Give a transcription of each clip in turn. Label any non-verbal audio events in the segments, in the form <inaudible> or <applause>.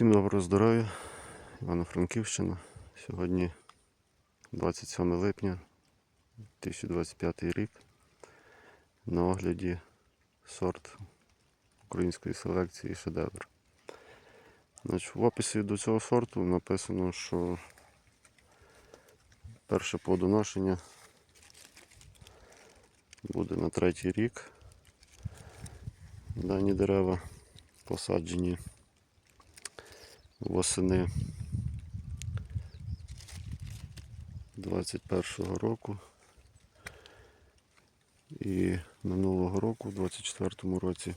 Всім доброго здоров'я, Івано-Франківщина. Сьогодні 27 липня 2025 рік. На огляді сорт української селекції шедевр. Значить, в описі до цього сорту написано, що перше плодоношення буде на третій рік. Дані дерева посаджені восени 21-го року. І минулого року, в 24-му році,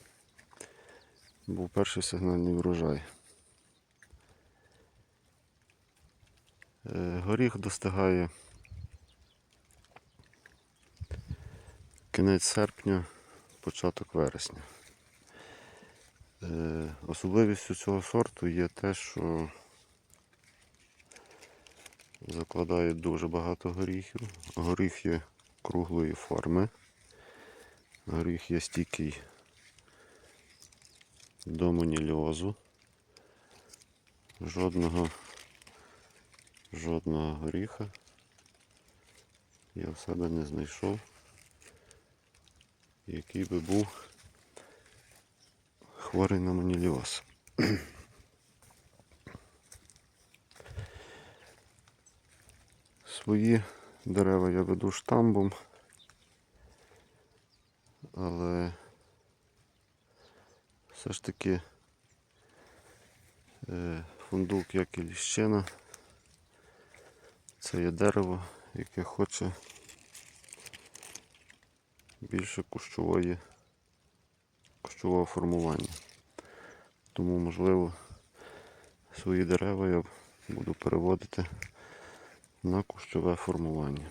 був перший сигнальний врожай. Е, Горіх достигає кінець серпня, початок вересня. Е, Особливістю цього сорту є те, що закладає дуже багато горіхів. Горіх є круглої форми. Горіх є стійкий до монільозу. Жодного, жодного горіха я в себе не знайшов, який би був хворий на моніліоз. <clears throat> Свої дерева я веду штамбом, але все ж таки е, фундук, як і ліщина, це є дерево, яке хоче більше кущової кущового формування. Тому, можливо, свої дерева я буду переводити на кущове формування.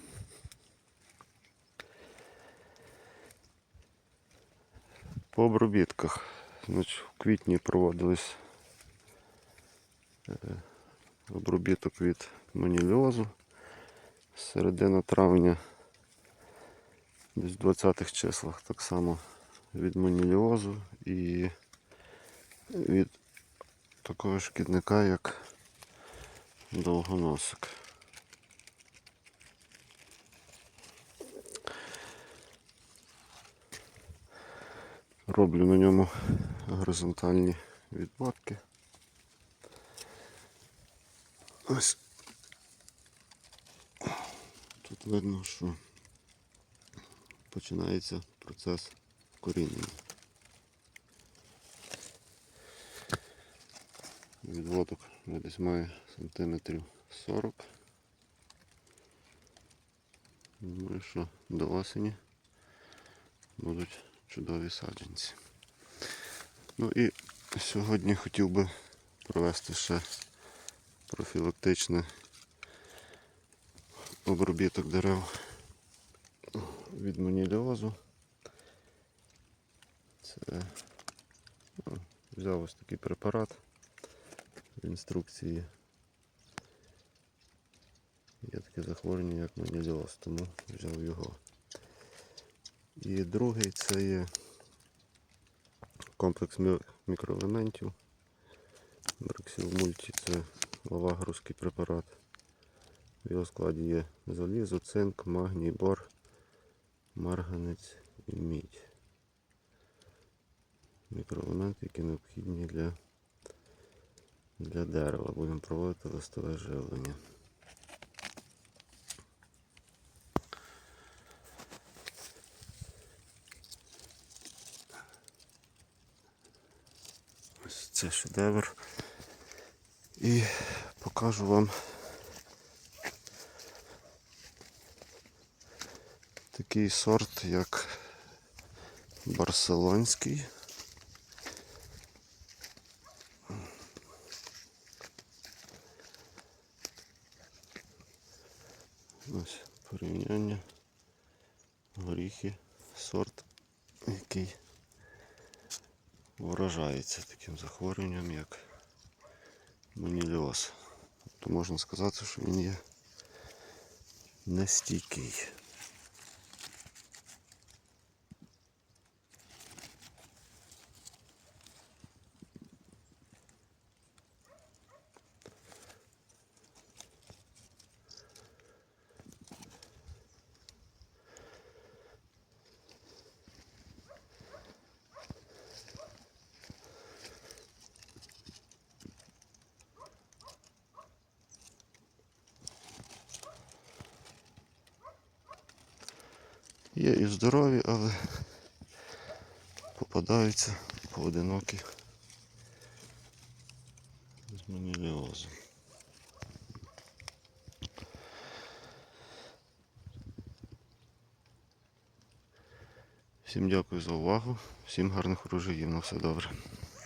По обробітках. Значить, в квітні проводились е, обробіток від маніліозу. Середина травня, десь в 20-х числах так само від маніліозу і від такого шкідника, як довгоносик. Роблю на ньому горизонтальні відборки. Ось тут видно, що починається процес коріння. Відводок десь має сантиметрів 40. Думаю, що до осені будуть чудові саджанці. Ну і сьогодні хотів би провести ще профілактичний обробіток дерев від маніліозу. Це ну, взяв ось такий препарат в інструкції. Є таке захворювання, як маніліоз, тому взяв його. І другий це є комплекс мікроелементів. Брексіл мульті це лавагровський препарат. В його складі є залізо, цинк, магній, бор, марганець і мідь. Мікроелементи, які необхідні для, для дерева. Будемо проводити листове живлення. Ось це шедевр. І покажу вам такий сорт, як барселонський. Ось порівняння горіхи, сорт, який вражається таким захворюванням, як маніліоз. Тобто можна сказати, що він є нестійкий. Є і здорові, але попадаються поодинокі з маніліозом. Всім дякую за увагу, всім гарних урожаїв, на все добре.